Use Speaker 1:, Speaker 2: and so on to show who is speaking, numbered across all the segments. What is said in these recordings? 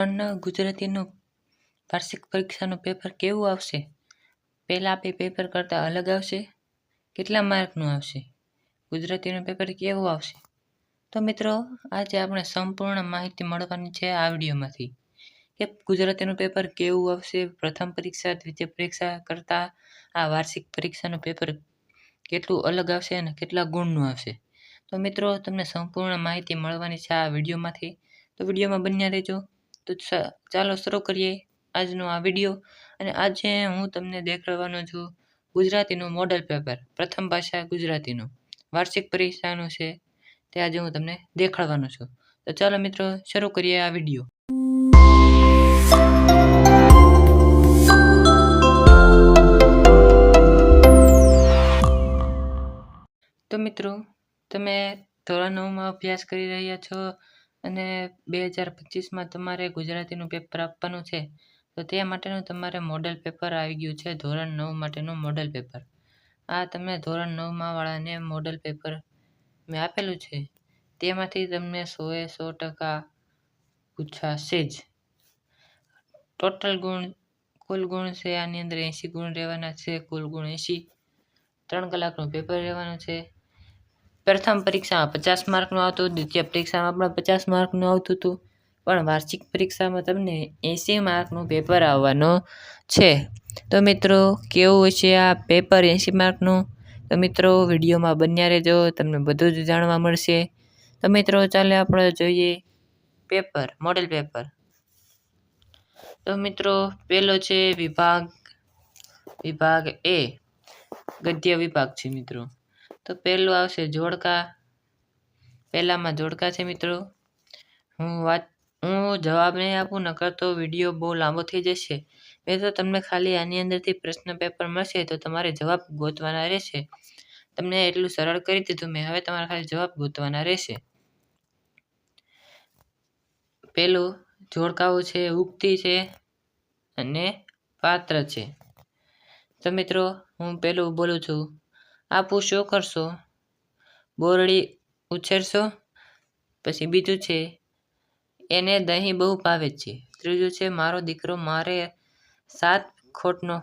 Speaker 1: પણ ગુજરાતીનું વાર્ષિક પરીક્ષાનું પેપર કેવું આવશે? પહેલાં આપે પેપર કરતાં અલગ આવશે? કેટલા માર્કનું આવશે? ગુજરાતીનું પેપર કેવું આવશે? તો મિત્રો, આજે આપણે સંપૂર્ણ માહિતી મળવાની છે આ વિડીયોમાંથી કે ગુજરાતીનું પેપર કેવું આવશે? પ્રથમ પરીક્ષા, દ્વિતીય પરીક્ષા કરતાં આ વાર્ષિક પરીક્ષાનું પેપર કેટલું અલગ આવશે અને કેટલા ગુણનું આવશે? તો મિત્રો, તમને સંપૂર્ણ માહિતી મળવાની છે આ વિડીયોમાંથી. તો વિડીયોમાં બન્યા રહેજો. તો ચાલો શરૂ કરીએ આજનો આ વીડિયો અને આજે હું તમને દેખાડવાનો છું ગુજરાતીનું મોડલ પેપર પ્રથમ ભાષા ગુજરાતીનું. વાર્ષિક પરીક્ષાનું છે. તે આજે હું તમને દેખાડવાનો છું. તો ચાલો મિત્રો, શરૂ કરીએ આ વીડિયો તો મિત્રો, તમે ધોરણ નવમાં અભ્યાસ કરી રહ્યા છો. અને બે હજાર પચીસમાં તમારે ગુજરાતીનું પેપર આપવાનું છે, તો તે માટેનું તમારે મોડલ પેપર આવી ગયું છે, ધોરણ નવ માટેનું મોડલ પેપર. આ તમે ધોરણ નવમાં વાળાને મોડલ પેપર મેં આપેલું છે, તેમાંથી તમને સોએ સો ટકા પૂછાશે જ. ટોટલ ગુણ, કુલ ગુણ છે આની અંદર એંશી ગુણ રહેવાના છે, કુલ ગુણ એંશી. ત્રણ કલાકનું પેપર રહેવાનું છે. પ્રથમ પરીક્ષામાં પચાસ માર્કનું આવતું, દ્વિતીય પરીક્ષામાં પણ પચાસ માર્કનું આવતું હતું. પણ વાર્ષિક પરીક્ષામાં તમને એંસી માર્કનું પેપર આવવાનું છે. તો મિત્રો, કેવું છે આ પેપર એંસી માર્કનું? તો મિત્રો, વિડીયોમાં બન્યા રહેજો, તમને બધું જ જાણવા મળશે. તો મિત્રો, ચાલે આપણે જોઈએ પેપર, મોડેલ પેપર. તો મિત્રો પહેલો છે વિભાગ વિભાગ એ, ગદ્ય વિભાગ છે મિત્રો. તો પહેલું આવશે જોડકા. પહેલામાં જોડકા છે મિત્રો. હું વાત, હું જવાબ નહીં આપું, નકર તો વીડિયો બહુ લાંબો થઈ જશે. તો તમને ખાલી આની અંદરથી પ્રશ્ન પેપર મળશે તો તમારે જવાબ ગોતવાના રહેશે. તમને એટલું સરળ કરી દીધું મેં, હવે તમારે ખાલી જવાબ ગોતવાના રહેશે. પેલું, જોડકાઓ છે, ઉક્તિ છે અને પાત્ર છે. તો મિત્રો, હું પેલું બોલું છું. આપું શું કરશો. બોરડી ઉછેરશો. પછી બીજું છે, એને દહીં બહુ ભાવે છે. ત્રીજું છે, મારો દીકરો મારે સાત ખોટનો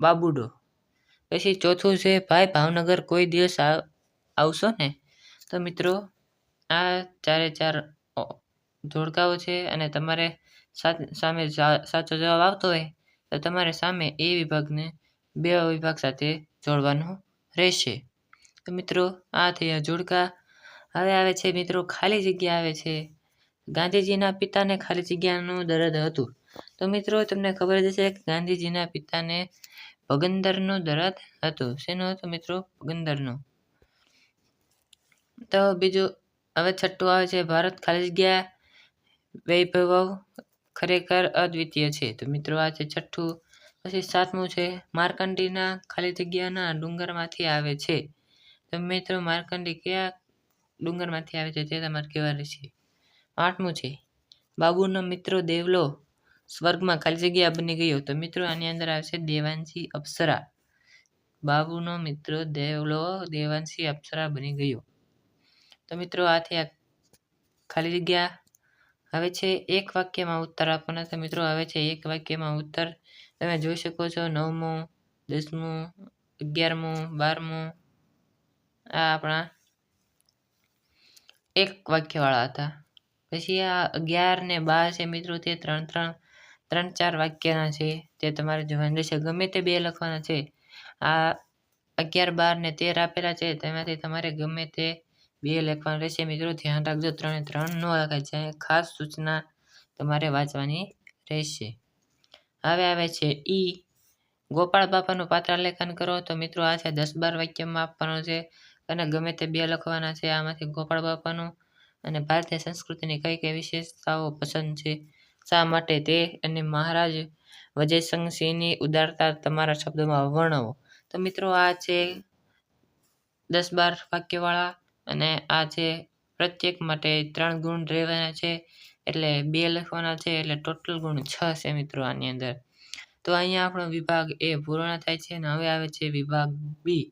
Speaker 1: બાબુડો. પછી ચોથું છે, ભાઈ ભાવનગર કોઈ દિવસ આવશો ને? તો મિત્રો, આ ચારે ચાર ધોળકાઓ છે અને તમારે સામે સાચો જવાબ આવતો હોય, તો તમારે સામે એ વિભાગને બે વિભાગ સાથે જોડવાનું રહેશે. તો મિત્રો, આ થયા જોડકા. હવે આવે છે મિત્રો, ખાલી જગ્યા આવે છે. ગાંધીજીના પિતાને ખાલી જગ્યાનું દર્દ હતું. તો મિત્રો, તમને ખબર જ છે કે ગાંધીજીના પિતાને પગંદરનો દર્દ હતું. શેનું હતું મિત્રો? પગંદરનો તો બીજું, હવે છઠ્ઠું આવે છે, ભારત ખાલી જગ્યા. વૈભવ ખરેખર અદ્વિતીય છે. તો મિત્રો, આ છે છઠ્ઠું. પછી સાતમું છે, માર્કંડીના ખાલી જગ્યાના ડુંગરમાંથી આવે છે. તો મિત્રો, માર્કંડી કયા ડુંગરમાંથી આવે છે તે તમારે કહેવાનું રહેશે આઠમું છે, બાબુનો મિત્રો દેવલો સ્વર્ગમાં ખાલી જગ્યા બની ગયો. તો મિત્રો, આની અંદર આવે છે દેવાંશી અપ્સરા. બાબુનો મિત્રો દેવલો, દેવાંશી અપ્સરા બની ગયો. તો મિત્રો, આથી આ ખાલી જગ્યા હવે છે, એક વાક્યમાં ઉત્તર આપવાના તો મિત્રો, આવે છે, એક વાક્યમાં ઉત્તર તમે જોઈ શકો છો નવમું, દસમું, અગિયારમું, બારમું. આ આપણા એક વાક્યવાળા હતા. પછી આ અગિયાર ને બાર છે મિત્રો, તે ત્રણ ત્રણ ત્રણ, ચાર વાક્યના છે. તે તમારે જોવાનું રહેશે. ગમે તે બે લખવાના છે. આ અગિયાર, બાર ને તેર આપેલા છે, તેમાંથી તમારે ગમે તે બે લખવાનું રહેશે. મિત્રો, ધ્યાન રાખજો, ત્રણે ત્રણ ન લખાય. છે ખાસ સૂચના તમારે વાંચવાની રહેશે. હવે આવે છે ઈ. ગોપાળ બાપાનું પાત્ર લેખન કરો તો મિત્રો આ છે દસ બાર વાક્યમાં આપવાનું છે અને ગમે તે બે લખવાના છે. આમાંથી ગોપાળ બાપાનું અને ભારતીય સંસ્કૃતિની કઈ કઈ વિશેષતાઓ પસંદ છે? શા માટે તે અને મહારાજ વજયસિંહની ઉદારતા તમારા શબ્દોમાં વર્ણવો. તો મિત્રો આ છે દસ બાર વાક્યવાળા અને આ છે પ્રત્યેક માટે ત્રણ ગુણ રહેવાના છે. એટલે બે લખવાના છે એટલે ટોટલ ગુણ છ છે મિત્રો આની અંદર. તો અહીંયા આપણો વિભાગ એ પૂર્ણ થાય છે અને હવે આવે છે વિભાગ બી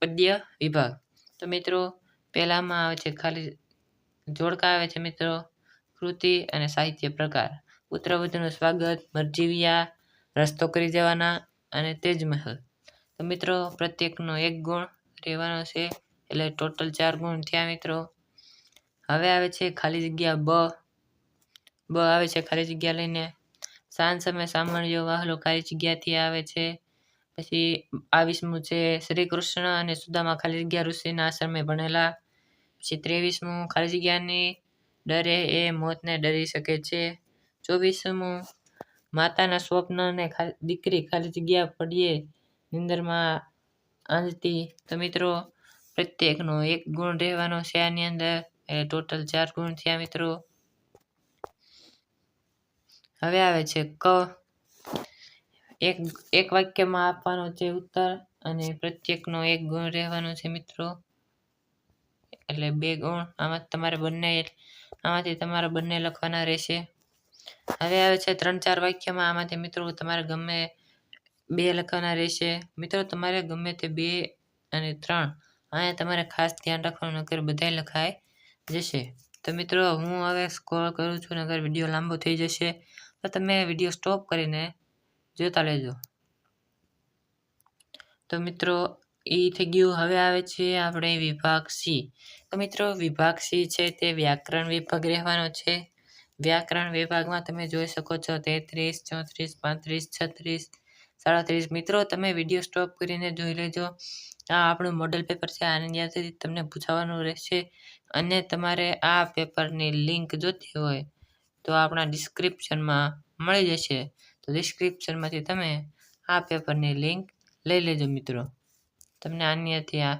Speaker 1: પદ્ય વિભાગ. તો મિત્રો, પહેલામાં આવે છે ખાલી જોડકા આવે છે મિત્રો, કૃતિ અને સાહિત્ય પ્રકાર. પુત્રવધુનું સ્વાગત, મરજીવિયા, રસ્તો કરી જવાના અને તેજ મહેલ. તો મિત્રો, પ્રત્યેકનો એક ગુણ રહેવાનો છે એટલે ટોટલ ચાર ગુણ થયા મિત્રો. હવે આવે છે ખાલી જગ્યા બ. બ આવે છે ખાલી જગ્યા લઈને. સાંજ સમય સામાન્ય વાહલો ખાલી જગ્યાથી આવે છે. પછી બાવીસમું છે શ્રી કૃષ્ણ અને સુદામા ખાલી જગ્યા ઋષિના આશ્રમે ભણેલા. પછી ત્રેવીસમું ખાલી જગ્યાની ડરે એ મોતને ડરી શકે છે. ચોવીસમું માતાના સ્વપ્નને દીકરી ખાલી જગ્યા પડીએ નિંદરમાં આંજતી. તો મિત્રો, પ્રત્યેકનો એક ગુણ રહેવાનો છે આની અંદર. એ ટોટલ ચાર ગુણ થયા મિત્રો. હવે આવે છે ક. એક એક વાક્યમાં આપવાનો છે ઉત્તર અને પ્રત્યેકનો એક ગુણ રહેવાનો છે મિત્રો. એટલે બે ગુણ, આમાં તમારે બંને, આમાંથી તમારે બંને લખવાના રહેશે. હવે આવે છે ત્રણ, ચાર વાક્યમાં આમાંથી મિત્રો તમારે ગમે બે લખવાના રહેશે. મિત્રો તમારે ગમે તે બે અને ત્રણ. અહીંયા તમારે ખાસ ધ્યાન રાખવાનું નગર બધાય લખાય. જશે. તો મિત્રો, હું હવે સ્કોલ કરું છું અગર વીડિયો લાંબો થઈ જશે, તો તમે વીડિયો સ્ટોપ કરીને જોતા લેજો તો મિત્રો, એ થઈ ગયું. હવે આવે છે આપણે વિભાગ સી તો મિત્રો, વિભાગ સી છે તે વ્યાકરણ વિભાગ રહેવાનો છે. વ્યાકરણ વિભાગમાં તમે જોઈ શકો છો તેત્રીસ, ચોત્રીસ, પાંત્રીસ, છત્રીસ, સાડત્રીસ. મિત્રો, તમે વીડિયો સ્ટોપ કરીને જોઈ લેજો. આ આપણું મોડલ પેપર છે, આની અંદરથી તમને પૂછાવાનું રહેશે અને તમારે આ પેપરની લિંક જોતી હોય તો આપણા ડિસ્ક્રિપ્શનમાં મળી જશે. તો ડિસ્ક્રિપ્શનમાંથી તમે આ પેપરની લિંક લઈ લેજો મિત્રો. તમને આની આ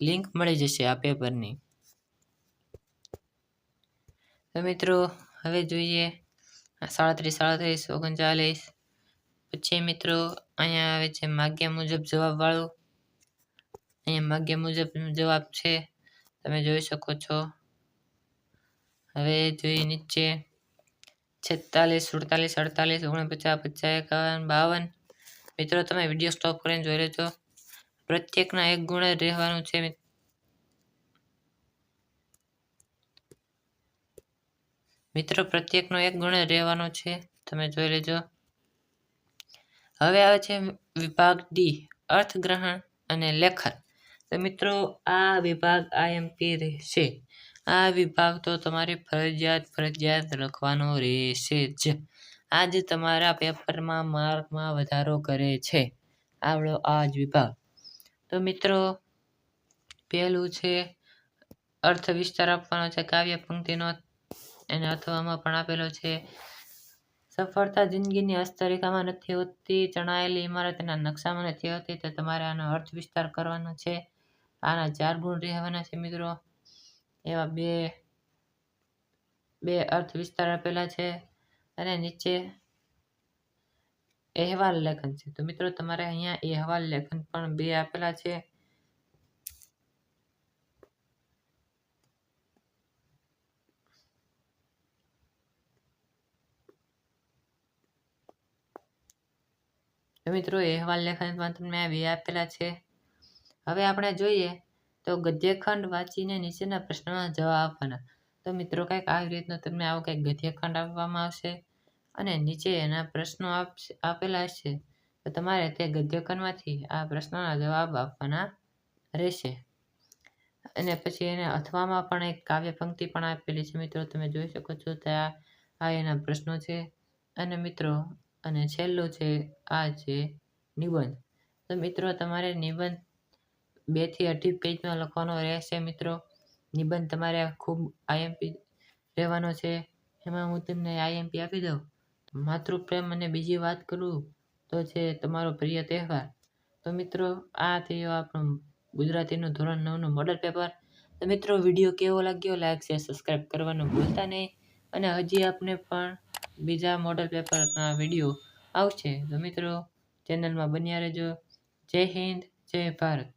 Speaker 1: લિંક મળી જશે આ પેપરની. તો મિત્રો, હવે જોઈએ સાડત્રીસ સાડત્રીસ, ઓગણચાલીસ. પછી મિત્રો, અહીંયા આવે છે માગ્યા મુજબ જવાબવાળું. અહીંયા માગ્યા મુજબ જવાબ છે તમે જોઈ શકો છો. હવે જોઈએ નીચે. છેતાલીસ, સુડતાલીસ, અડતાલીસ, ઓગણપચાસ, પચાસ, એકાવન, બાવન. મિત્રો, તમે વીડિયો સ્ટોપ કરીને જોઈ લેજો. પ્રત્યેકના એક ગુણ રહેવાનું છે મિત્રો, પ્રત્યેકનો એક ગુણ રહેવાનો છે. તમે જોઈ લેજો. હવે આવે છે વિભાગ ડી અર્થગ્રહણ અને લેખન. તો મિત્રો, આ વિભાગ આઈએમપી રહેશે. આ વિભાગ તો તમારે ફરજિયાત ફરજિયાત લખવાનો રહેશે જ. આજ તમારા પેપરમાં માર્કમાં વધારો કરે છે. આવડો આ જ વિભાગ. તો મિત્રો પહેલું છે, અર્થ વિસ્તાર આપવાનો છે, કાવ્ય પંક્તિનો. એને અથવામાં પણ આપેલો છે. સફળતા જિંદગીની હસ્તરેખામાં નથી હોતી ચણાયેલી ઇમારતના નકશામાં નથી હોતી, તો તમારે આનો અર્થ વિસ્તાર કરવાનો છે. આના ચાર ગુણ રહેવાના છે મિત્રો. એવા બે બે અર્થ વિસ્તાર આપેલા છે અને નીચે અહેવાલ લેખન છે. તો મિત્રો, તમારે અહીંયા અહેવાલ લેખન પણ બે આપેલા છે. મિત્રો, અહેવાલ લેખનમાં તમને બે આપેલા છે. હવે આપણે જોઈએ તો ગદ્યખંડ વાંચીને નીચેના પ્રશ્નોના જવાબ આપવાના. તો મિત્રો, કંઈક આવી રીતનો તમને આવો કંઈક ગદ્યખંડ આપવામાં આવશે અને નીચે એના પ્રશ્નો આપેલા છે. તો તમારે તે ગદ્યખંડમાંથી આ પ્રશ્નોના જવાબ આપવાના રહેશે. અને પછી એને અથવામાં પણ એક કાવ્ય પંક્તિ પણ આપેલી છે. મિત્રો, તમે જોઈ શકો છો ત્યાં આ એના પ્રશ્નો છે. અને મિત્રો, અને છેલ્લું છે આ છે નિબંધ. તો મિત્રો, તમારે નિબંધ બેથી અઢી પેજમાં લખવાનો રહેશે મિત્રો. નિબંધ તમારે ખૂબ આઈએમપી રહેવાનો છે. એમાં હું તમને આઈએમપી આપી દઉં. માતૃપ્રેમ અને બીજી વાત કરું તો છે તમારો પ્રિય તહેવાર. તો મિત્રો, આ થયો આપણું ગુજરાતીનું ધોરણ નવનું મોડલ પેપર તો મિત્રો વીડિયો કેવો લાગ્યો? લાઈક છે સબસ્ક્રાઈબ કરવાનું ભૂલતા નહીં. અને હજી આપને પણ બીજા મોડલ પેપરના વીડિયો આવશે. તો મિત્રો ચેનલમાં બન્યા રહેજો. જય હિન્દ, જય ભારત.